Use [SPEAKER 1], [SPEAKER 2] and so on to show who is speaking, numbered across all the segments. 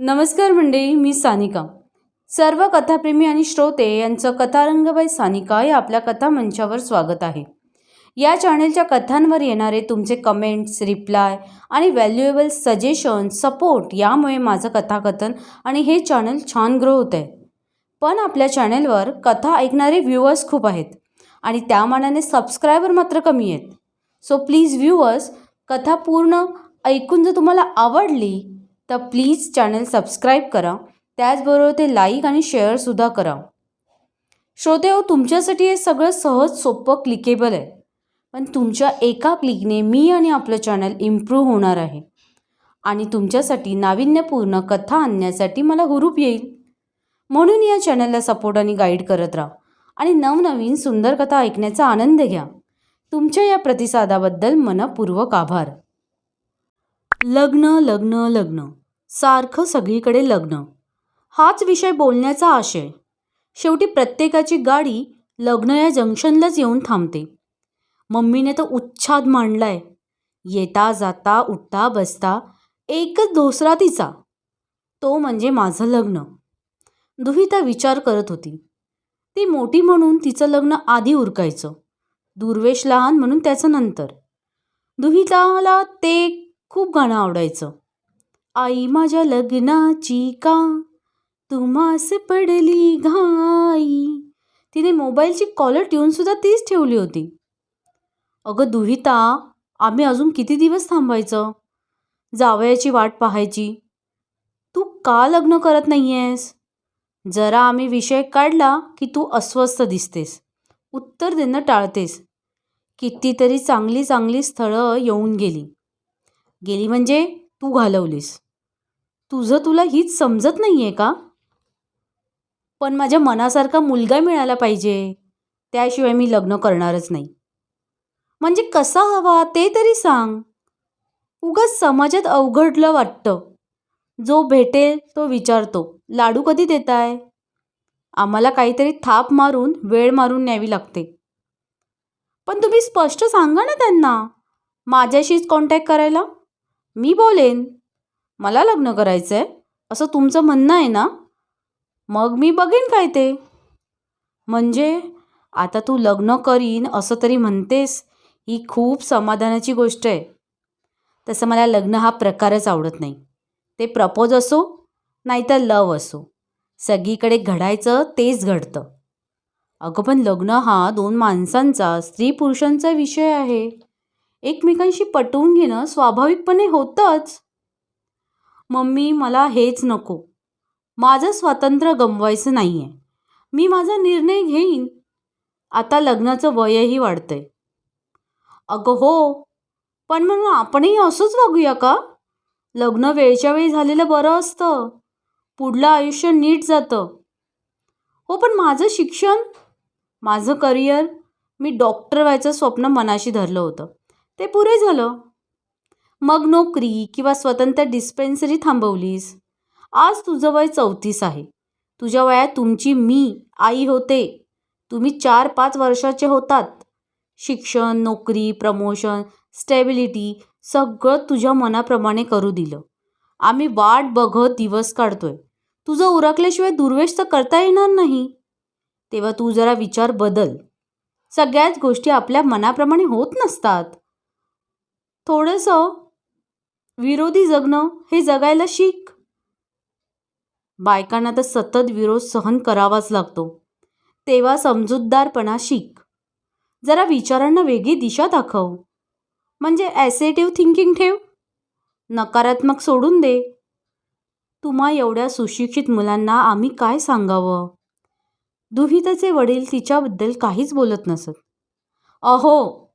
[SPEAKER 1] नमस्कार मंडळी मी सानिका. सर्व कथाप्रेमी आणि श्रोते यांचं कथारंगबाई सानिका या आपल्या कथा मंचावर स्वागत आहे. या चॅनेलच्या कथांवर येणारे तुमचे कमेंट्स रिप्लाय आणि व्हॅल्युएबल सजेशन सपोर्ट यामुळे माझं कथाकथन आणि हे चॅनल छान ग्रो होत आहे पण आपल्या चॅनेलवर कथा ऐकणारे व्ह्युअर्स खूप आहेत आणि त्या मानाने सबस्क्रायबर मात्र कमी आहेत. सो प्लीज व्ह्युअर्स कथा पूर्ण ऐकून जर तुम्हाला आवडली तर प्लीज चॅनल सबस्क्राईब करा. त्याचबरोबर ते लाईक आणि शेअरसुद्धा करा. श्रोते हो तुमच्यासाठी हे सगळं सहज सोपं क्लिकेबल आहे. पण तुमच्या एका क्लिकने मी आणि आपलं चॅनल इम्प्रूव्ह होणार आहे. आणि तुमच्यासाठी नाविन्यपूर्ण कथा आणण्यासाठी मला हुरूप येईल. म्हणून या चॅनलला सपोर्ट आणि गाईड करत राहा. आणि नवनवीन सुंदर कथा ऐकण्याचा आनंद घ्या. तुमच्या या प्रतिसादाबद्दल मनपूर्वक आभार. लग्न लग्न लग्न. सारखं सगळीकडे लग्न. हाच विषय बोलण्याचा आशय. शेवटी प्रत्येकाची गाडी लग्न या जंक्शनलाच येऊन थांबते. मम्मीने तर उच्छाद मांडलाय. येता जाता उठता बसता एकच धोसरा तिचा. तो म्हणजे माझं लग्न. दुहिता विचार करत होती. ती मोठी म्हणून तिचं लग्न आधी उरकायचं. दुर्वेश लहान म्हणून त्याचं नंतर. दुहिताला ते खूप गाणं आवडायचं. आई माझ्या लग्नाची का? तुम्हास पडली घाई. तिने मोबाईलची कॉलर ट्यूनसुद्धा तीच ठेवली होती. अगं दुहिता आम्ही अजून किती दिवस थांबायचं? जावयाची वाट पाहायची. तू का लग्न करत नाही आहेस जरा आम्ही विषय काढला की तू अस्वस्थ दिसतेस. उत्तर देणं टाळतेस. कितीतरी चांगली चांगली स्थळं येऊन गेली. गेली म्हणजे? तू घालवलीस. तुझं तुला हीच समजत नाही आहे का? पण माझ्या मनासारखा मुलगा मिळाला पाहिजे त्याशिवाय मी लग्न करणारच नाही. म्हणजे कसा हवा ते तरी सांग. उगाच समाजात अवघडलं वाटतं. जो भेटेल तो विचारतो लाडू कधी देताय? आम्हाला काहीतरी थाप मारून वेळ मारून न्यावी लागते. पण तुम्ही स्पष्ट सांगा ना त्यांना माझ्याशीच कॉन्टॅक्ट करायला. मी बोलेन. मला लग्न करायचं आहे असं तुमचं म्हणणं आहे ना? मग मी बघेन काय ते. म्हणजे आता तू लग्न करीन असं तरी म्हणतेस ही खूप समाधानाची गोष्ट आहे. तसं मला लग्न हा प्रकारच आवडत नाही. ते प्रपोज असो नाहीतर लव असो. सगळीकडे घडायचं तेच घडतं. अगं पण लग्न हा दोन माणसांचा स्त्री पुरुषांचा विषय आहे. एकमेकांशी पटवून घेणं स्वाभाविकपणे होतंच. मम्मी मला हेच नको. माझं स्वातंत्र्य गमवायचं नाही आहे मी माझा निर्णय घेईन. आता लग्नाचं वयही वाढतंय. अगं हो पण म्हणून आपणही असंच वागूया का? लग्न वेळच्या वेळी झालेलं बरं असतं. पुढलं आयुष्य नीट जातं. हो पण माझं शिक्षण? माझं करिअर? मी डॉक्टर व्हायचं स्वप्न मनाशी धरलं होतं. ते पुरे झालं. मग नोकरी किंवा स्वतंत्र डिस्पेन्सरी थांबवलीस. आज तुझं वय चौतीस आहे. तुझ्या वयात तुमची मी आई होते. तुम्ही चार पाच वर्षाचे होतात. शिक्षण नोकरी प्रमोशन स्टेबिलिटी सगळं तुझ्या मनाप्रमाणे करू दिलं. आम्ही वाट बघत दिवस काढतोय. तुझं उरकल्याशिवाय दुर्वेश तर करता येणार नाही. तेव्हा तू जरा विचार बदल. सगळ्याच गोष्टी आपल्या मनाप्रमाणे होत नसतात. थोडंसं विरोधी जगणं हे जगायला शिक. बायकांना तर सतत विरोध सहन करावाच लागतो. तेव्हा समजूतदारपणा शिक. जरा विचारांना वेगळी दिशा दाखव. म्हणजे ॲसेटिव्ह थिंकिंग ठेव. नकारात्मक सोडून दे. तुम्हा एवढ्या सुशिक्षित मुलांना आम्ही काय सांगावं? दुहिताचे वडील तिच्याबद्दल काहीच बोलत नसत. अहो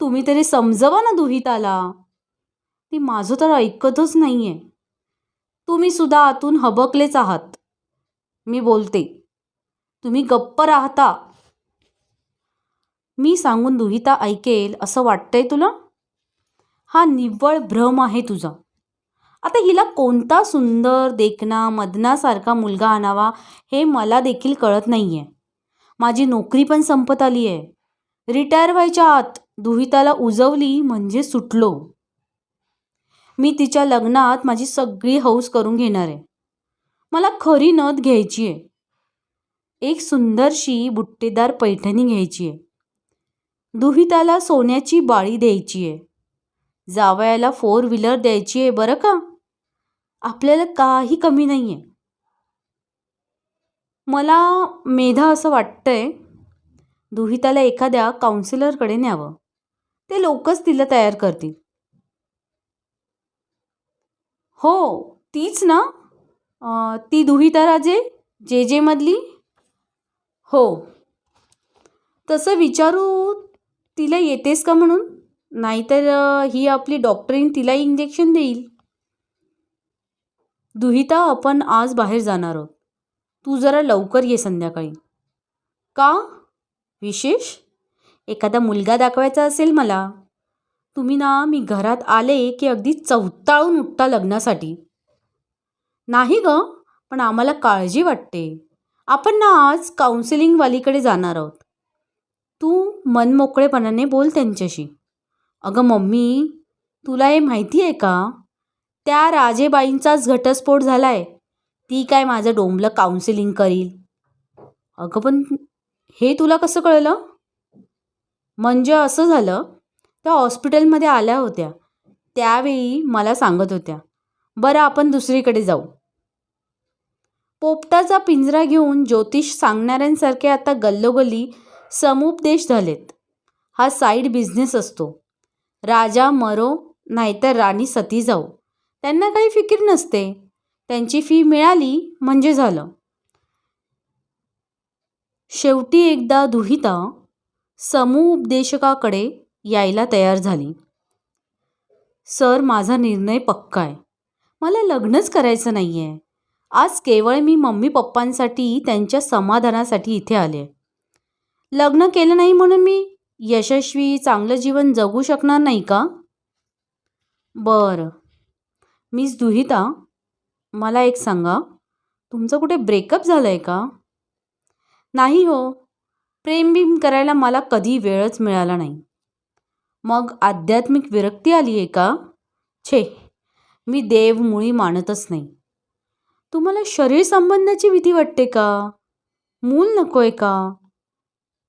[SPEAKER 1] तुम्ही तरी समजवा ना दुहिताला. ती माझं तर ऐकतच नाही आहे तुम्ही सुद्धा आतून हबकलेच आहात. मी बोलते. तुम्ही गप्प राहता. मी सांगून दुहिता ऐकेल असं वाटतंय तुला? हा निव्वळ भ्रम आहे तुझा. आता हिला कोणता सुंदर देखना मदनासारखा मुलगा आणावा हे मला देखील कळत नाही आहे माझी नोकरी पण संपत आली आहे रिटायर व्हायच्या आत दुहिताला उजवली म्हणजे सुटलो. मी तिच्या लग्नात माझी सगळी हौस करून घेणार आहे. मला खरी नथ घ्यायची आहे. एक सुंदरशी बुट्टेदार पैठणी घ्यायची आहे. दुहिताला सोन्याची बाळी द्यायची आहे. जावयाला फोर व्हीलर द्यायची आहे बरं का? आपल्याला काही कमी नाही आहे मला मेधा असं वाटतंय दुहिताला एखाद्या काउन्सिलरकडे न्यावं. ते लोकच तिला तयार करतील. हो तीच ना? ती दुहिता राजे जे जे मधली? हो. तसं विचारू तिला येतेस का म्हणून? नाहीतर ही आपली डॉक्टरीन तिला इंजेक्शन देईल. दुहिता आपण आज बाहेर जाणार आहोत. तू जरा लवकर ये संध्याकाळी. का? विशेष? एखादा मुलगा दाखवायचा असेल मला. तुम्ही ना मी घरात आले की अगदी चवताळून उठता लग्नासाठी. नाही ग पण आम्हाला काळजी वाटते. आपण ना आज काउन्सिलिंगवालीकडे जाणार आहोत. तू मनमोकळेपणाने बोल त्यांच्याशी. अगं मम्मी तुला हे माहिती आहे का? त्या राजेबाईंचाच घटस्फोट झाला आहे ती काय माझं डोंबलं काउन्सिलिंग करील. अगं पण हे तुला कसं कळलं? म्हणजे असं झालं त्या हॉस्पिटलमध्ये आल्या होत्या. त्यावेळी मला सांगत होत्या बरं आपण दुसरीकडे जाऊ. पोपटाचा पिंजरा घेऊन ज्योतिष सांगणाऱ्यांसारखे आता गल्लोगल्ली समुपदेश झालेत. हा साईड बिझनेस असतो. राजा मरो नाहीतर राणी सती जाऊ. त्यांना काही फिकीर नसते. त्यांची फी मिळाली म्हणजे झालं. शेवटी एकदा दुहिता समुपदेशकाकडे यायला तयार झाली. सर माझा निर्णय पक्का आहे. मला लग्नच करायचं नाही आहे आज केवळ मी मम्मी पप्पांसाठी त्यांच्या समाधानासाठी इथे आले लग्न केलं नाही म्हणून मी यशस्वी चांगलं जीवन जगू शकणार नाही का? बरं. मिस दुहिता मला एक सांगा. तुमचं कुठे ब्रेकअप झालं आहे का? नाही हो. प्रेमबिम करायला मला कधी वेळच मिळाला नाही. मग आध्यात्मिक विरक्ती आली आहे का? छे मी देव मुळी मानतच नाही. तुम्हाला शरीर संबंधाची भीती वाटते का? मूल नको आहे का?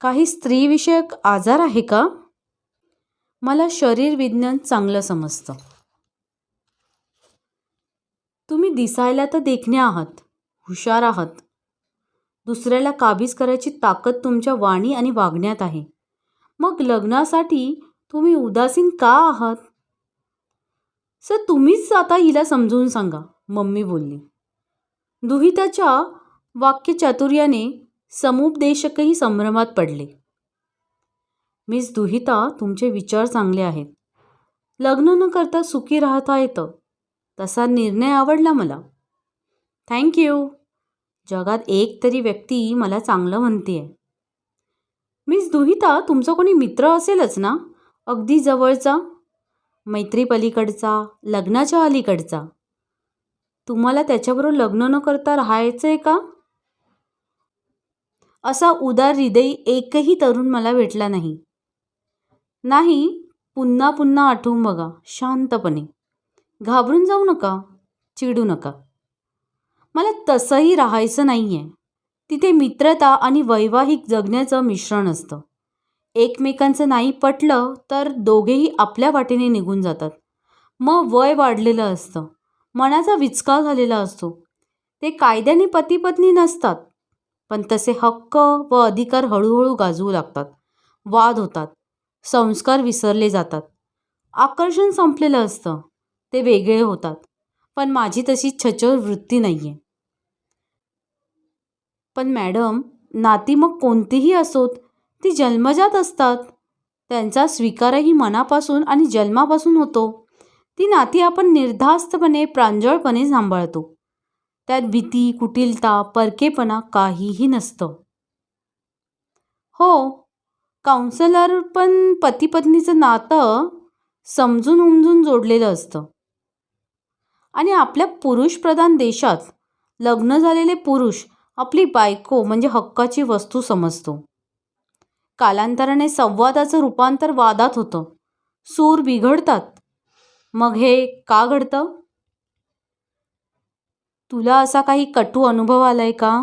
[SPEAKER 1] काही स्त्रीविषयक आजार आहे का? मला शरीर विज्ञान चांगलं समजतं. तुम्ही दिसायला तर देखणे आहात हुशार आहात. दुसऱ्याला काबीज करायची ताकद तुमच्या वाणी आणि वागण्यात आहे. मग लग्नासाठी तुम्ही उदासीन का आहात? सर तुम्हीच आता हिला समजून सांगा मम्मी बोलली. दुहिताच्या वाक्यचातुर्याने समुपदेशकही संभ्रमात पडले. मिस दुहिता तुमचे विचार चांगले आहेत. लग्न न करता सुखी राहता येतं. तसा निर्णय आवडला मला. थँक्यू जगात एक तरी व्यक्ती मला चांगलं म्हणते मिस दुहिता तुमचा कोणी मित्र असेलच ना? अगदी जवळचा मैत्रीपलीकडचा लग्नाच्या अलीकडचा. तुम्हाला त्याच्याबरोबर लग्न न करता राहायचं आहे का? असा उदार हृदयी एकही तरुण मला भेटला नाही. नाही पुन्हा पुन्हा आठवून बघा शांतपणे. घाबरून जाऊ नका चिडू नका. मला तसंही राहायचं नाही आहे तिथे मित्रता आणि वैवाहिक जगण्याचं मिश्रण असतं. एकमेकांचं नाही पटलं तर दोघेही आपल्या वाटेने निघून जातात. मग वय वाढलेलं असतं. मनाचा विचका झालेला असतो. ते कायद्याने पती पत्नी नसतात. पण तसे हक्क व अधिकार हळूहळू गाजवू लागतात. वाद होतात. संस्कार विसरले जातात. आकर्षण संपलेलं असतं. ते वेगळे होतात. पण माझी तशी छचोर वृत्ती नाही आहे पण मॅडम नाती मग कोणतीही असोत ती जन्मजात असतात. त्यांचा स्वीकारही मनापासून आणि जन्मापासून होतो. ती नाती आपण निर्धास्तपणे प्रांजळपणे सांभाळतो. त्यात भीती कुटिलता परकेपणा काहीही नसतं. हो काउन्सलर पण पती पत्नीचं नातं समजून उमजून जोडलेलं असतं. आणि आपल्या पुरुषप्रधान देशात लग्न झालेले पुरुष आपली बायको म्हणजे हक्काची वस्तू समजतो. कालांतराने संवादाचं रूपांतर वादात होतं. सूर बिघडतात. मग हे का घडतं? तुला असा काही कटू अनुभव आलाय का?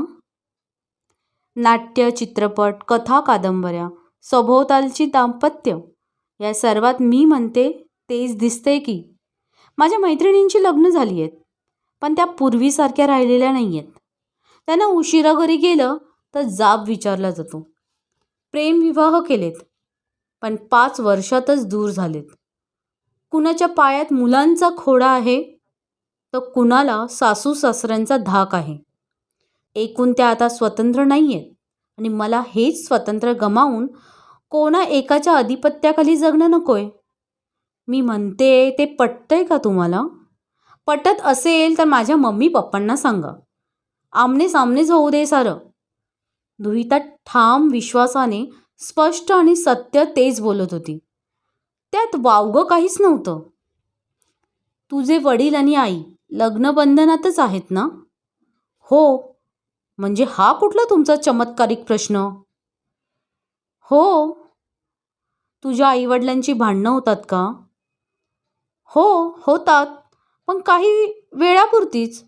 [SPEAKER 1] नाट्य चित्रपट कथा कादंबऱ्या सभोवतालची दाम्पत्य या सर्वात मी म्हणते तेच दिसते की माझ्या मैत्रिणींची लग्न झाली आहेत पण त्या पूर्वीसारख्या राहिलेल्या नाही आहेत त्यांना उशिरा घरी गेलं तर जाब विचारला जातो. प्रेमविवाह केलेत पण पाच वर्षातच दूर झालेत. कुणाच्या पायात मुलांचा खोडा आहे तर कुणाला सासू सासऱ्यांचा धाक आहे. एकूण त्या आता स्वतंत्र नाही आहेत आणि मला हेच स्वतंत्र गमावून कोणा एकाच्या अधिपत्याखाली जगणं नकोय. मी म्हणते ते पटतंय का तुम्हाला? पटत असेल तर माझ्या मम्मी पप्पांना सांगा. आमने सामनेच होऊ दे सारं. दुहिता ठाम विश्वासाने स्पष्ट आणि सत्य तेच बोलत होती. त्यात वावगं काहीच नव्हतं. तुझे वडील आणि आई लग्नबंधनातच आहेत ना? हो. म्हणजे हा कुठला तुमचा चमत्कारिक प्रश्न? हो. तुझ्या आईवडिलांची भांडणं होतात का? हो होतात पण काही वेळापुरतीच.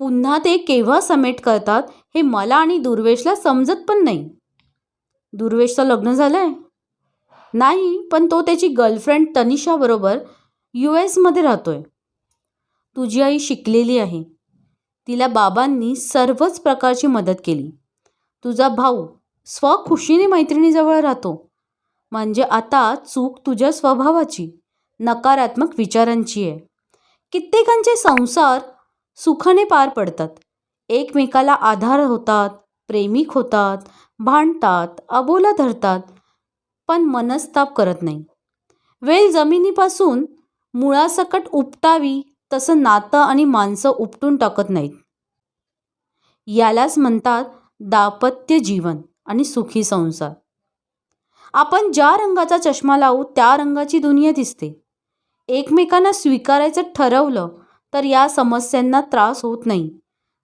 [SPEAKER 1] पुन्हा ते केव्हा समेट करतात हे मला आणि दुर्वेशला समजत पण नाही. दुर्वेशचं लग्न झालं आहे नाही पण तो त्याची गर्लफ्रेंड तनिषाबरोबर यू एसमध्ये राहतो आहे तुझी आई शिकलेली आहे. तिला बाबांनी सर्वच प्रकारची मदत केली. तुझा भाऊ स्वखुशीने मैत्रिणीजवळ राहतो. म्हणजे आता चूक तुझ्या स्वभावाची. नकारात्मक विचारांची आहे. कित्येकांचे संसार सुखाने पार पडतात. एकमेकाला आधार होतात प्रेमिक होतात भांडतात अबोला धरतात पण मनस्ताप करत नाही. वेल जमिनीपासून मुळासकट उपटावी तसं नातं आणि माणसं उपटून टाकत नाहीत. यालाच म्हणतात दापत्य जीवन आणि सुखी संसार. आपण ज्या रंगाचा चष्मा लावू त्या रंगाची दुनिया दिसते. एकमेकांना स्वीकारायचं ठरवलं तर या समस्यांना त्रास होत नाही.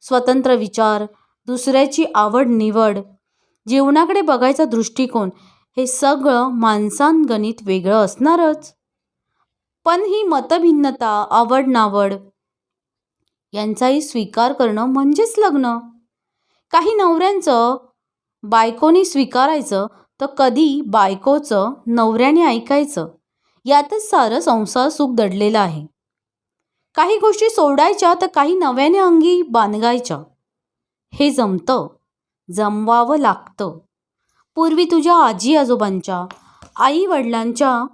[SPEAKER 1] स्वतंत्र विचार दुसऱ्याची आवड निवड जीवनाकडे बघायचा दृष्टिकोन हे सगळं माणसांगणित वेगळं असणारच. पण ही मतभिन्नता आवड नावड यांचाही स्वीकार करणं म्हणजेच लग्न. काही नवऱ्यांचं बायकोनी स्वीकारायचं तर कधी बायकोचं नवऱ्याने ऐकायचं. यातच सारं संसार सुख दडलेलं आहे. काही गोष्टी सोडायच्या तर काही नव्याने अंगी बांधगायच्या. हे जमतं जमवावं लागतं. पूर्वी तुझ्या आजी आजोबांच्या आई वडिलांच्या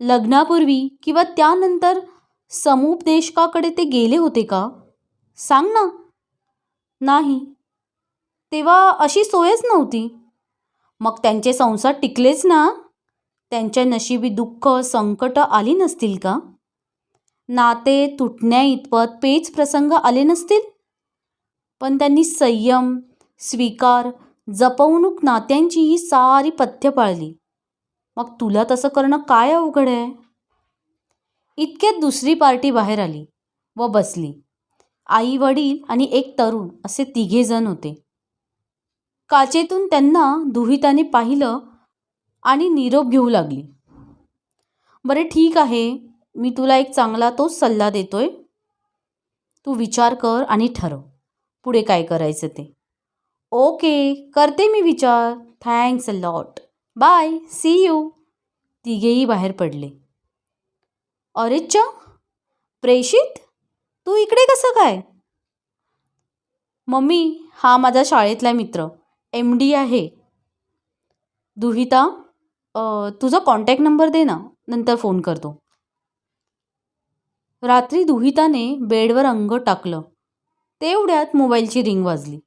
[SPEAKER 1] लग्नापूर्वी किंवा त्यानंतर समुपदेशकाकडे ते गेले होते का? सांग ना. नाही. तेव्हा अशी सोयच नव्हती. मग त्यांचे संसार टिकलेच ना? त्यांच्या नशिबी दुःख संकट आली नसतील का? नाते तुटण्या इतपत पेच प्रसंग आले नसतील? पण त्यांनी संयम स्वीकार जपवणूक नात्यांची ही सारी पथ्य पाळली. मग तुला तसं करणं काय अवघड आहे? इतक्यात दुसरी पार्टी बाहेर आली व बसली. आई वडील आणि एक तरुण असे तिघे जण होते. काचेतून त्यांना दुहिताने पाहिलं आणि निरोप घेऊ लागली. बरे ठीक आहे. मी तुला एक चांगला तोच सल्ला देतोय. तू विचार कर आणि ठरव. पुढे काय करायचं ते. ओके करते मी विचार. Thanks a lot bye see you तिघेही बाहेर पडले. अरेच्चा प्रेषित तू इकडे कसं काय? मम्मी हा माझा शाळेतला मित्र. एम डी आहे. दुहिता तुझा कॉन्टॅक्ट नंबर दे ना नंतर फोन करतो. रात्री दुहिताने बेडवर अंग टाकलं. तेवढ्यात मोबाईलची रिंग वाजली.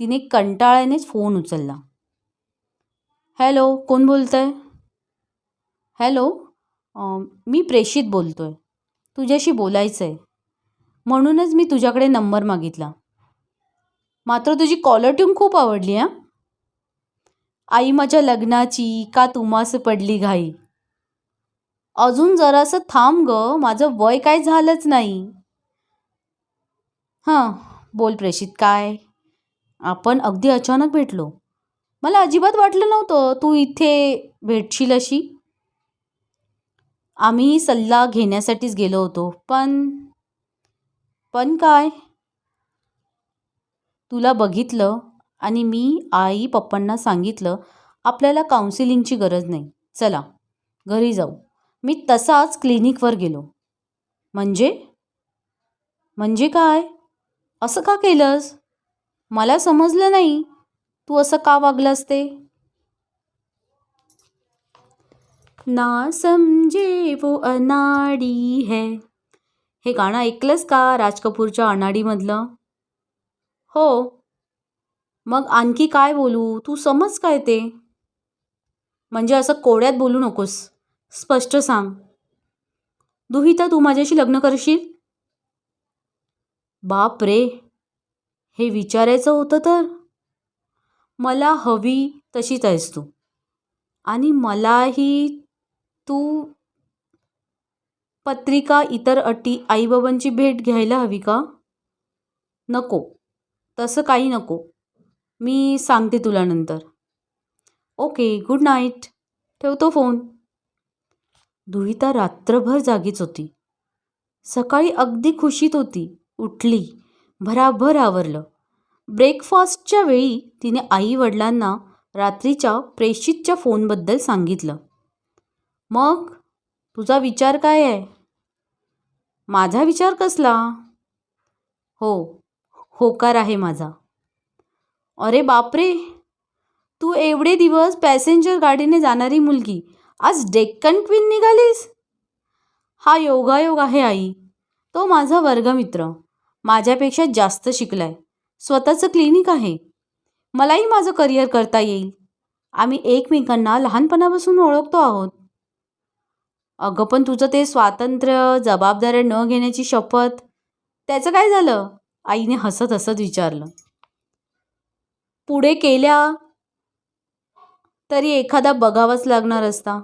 [SPEAKER 1] तिने कंटाळ्यानेच फोन उचलला. हॅलो कोण बोलत आहे हॅलो मी प्रेषित बोलतो आहे तुझ्याशी बोलायचं आहे म्हणूनच मी तुझ्याकडे नंबर मागितला. मात्र तुझी कॉलर ट्यून खूप आवडली हां? आई माझ्या लग्नाची का तुमास पडली घाई? अजून जरासं थांब ग माझं वय काय झालंच नाही. हां बोल प्रेषित काय? आपण अगदी अचानक भेटलो. मला अजिबात वाटलं नव्हतं तू इथे भेटशील अशी. आम्ही सल्ला घेण्यासाठीच गेलो होतो पण पण काय? तुला बघितलं आणि मी आई पप्पांना सांगितलं आपल्याला काउन्सिलिंगची गरज नाही. चला घरी जाऊ. मी तसाच क्लिनिकवर गेलो. म्हणजे? म्हणजे काय? असं का केलंस? मला समजलं नाही. तू असं का वागलास ते? ना समजे वो अनाडी है. हे गाणं ऐकलंस का राज कपूरच्या अनाडीमधलं? हो. मग आणखी काय बोलू? तू समज काय ते? म्हणजे असं कोड्यात बोलू नकोस. स्पष्ट सांग. दुहिता तू माझ्याशी लग्न करशील? बाप रे! हे विचारायचं होतं तर? मला हवी तशीच आहेस तू. आणि मलाही तू पत्रिका इतर अटी आईबाबांची भेट घ्यायला हवी का? नको. तसं काही नको. मी सांगते तुला नंतर. ओके गुड नाईट ठेवतो फोन दुहिता रात्रभर जागीच होती. सकाळी अगदी खुशीत होती. उठली. भराभर आवरलं. ब्रेकफास्टच्या वेळी तिने आई वडिलांना रात्रीच्या प्रेषितच्या फोनबद्दल सांगितलं. मग? तुझा विचार काय आहे? माझा विचार कसला? हो होकार आहे माझा. अरे बापरे. तू एवढे दिवस पॅसेंजर गाडीने जाणारी मुलगी आज डेक्कन क्वीन निघालीस? हा योगायोग आहे आई. तो माझा वर्गमित्र. माझ्यापेक्षा जास्त शिकलाय. स्वतःचं क्लिनिक आहे. मलाही माझं करिअर करता येईल. आम्ही एकमेकांना लहानपणापासून ओळखतो आहोत. अगं पण तुझं ते स्वातंत्र्य जबाबदाऱ्या न घेण्याची शपथ त्याचं काय झालं? आईने हसत हसत विचारलं. पुढे केल्या तरी एखादा बघावाच लागणार असता.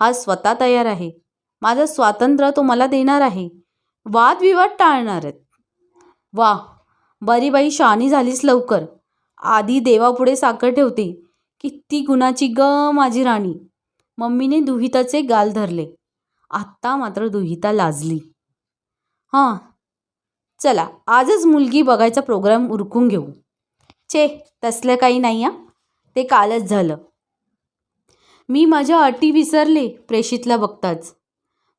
[SPEAKER 1] हा स्वतः तयार आहे. माझं स्वातंत्र्य तो मला देणार आहे. वादविवाद टाळणार आहेत. वा बरी बाई शानी झालीस लवकर. आधी देवापुढे साखर ठेवते. किती गुणाची ग माझी राणी. मम्मीने दुहिताचे गाल धरले. आत्ता मात्र दुहिता लाजली. हां चला आजच मुलगी बघायचा प्रोग्राम उरकून घेऊ. छे तसलं काही नाही हा. ते कालच झालं. मी माझ्या अटी विसरले प्रेषितला बघताच.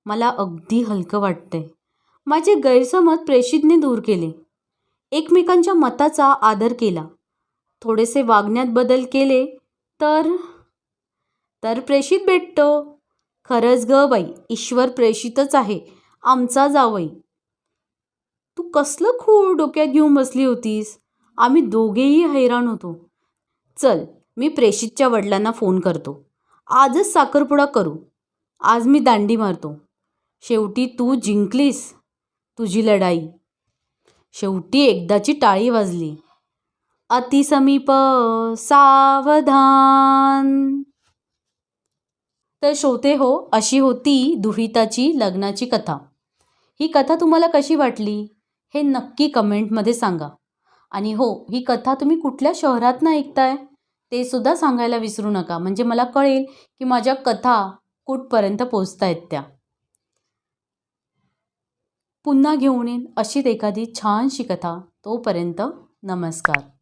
[SPEAKER 1] मला अगदी हलकं वाटतंय. माझे गैरसमज प्रेषितने दूर केले. एकमेकांच्या मताचा आदर केला. थोडेसे वागण्यात बदल केले तर तर प्रेषित भेटतो. खरंच ग बाई ईश्वर प्रेषितच आहे आमचा जावई. तू कसलं खूळ डोक्यात घेऊन बसली होतीस? आम्ही दोघेही हैराण होतो. चल मी प्रेषितच्या वडिलांना फोन करतो. आजच साखरपुडा करू. आज मी दांडी मारतो. शेवटी तू जिंकलीस तुझी लढाई. शेवटी एकदाची टाळी वाजली. अतिसमीप सावधान. तर श्रोते हो अशी होती दुहिताची लग्नाची कथा. ही कथा तुम्हाला कशी वाटली हे नक्की कमेंटमध्ये सांगा. आणि हो ही कथा तुम्ही कुठल्या शहरातनं ऐकताय? ते सुद्धा सांगायला विसरू नका. म्हणजे मला कळेल की माझ्या कथा कुठपर्यंत पोचत आहेत त्या. पुन्हा घेऊन येईन अशीच एखादी छानशी कथा. तोपर्यंत नमस्कार.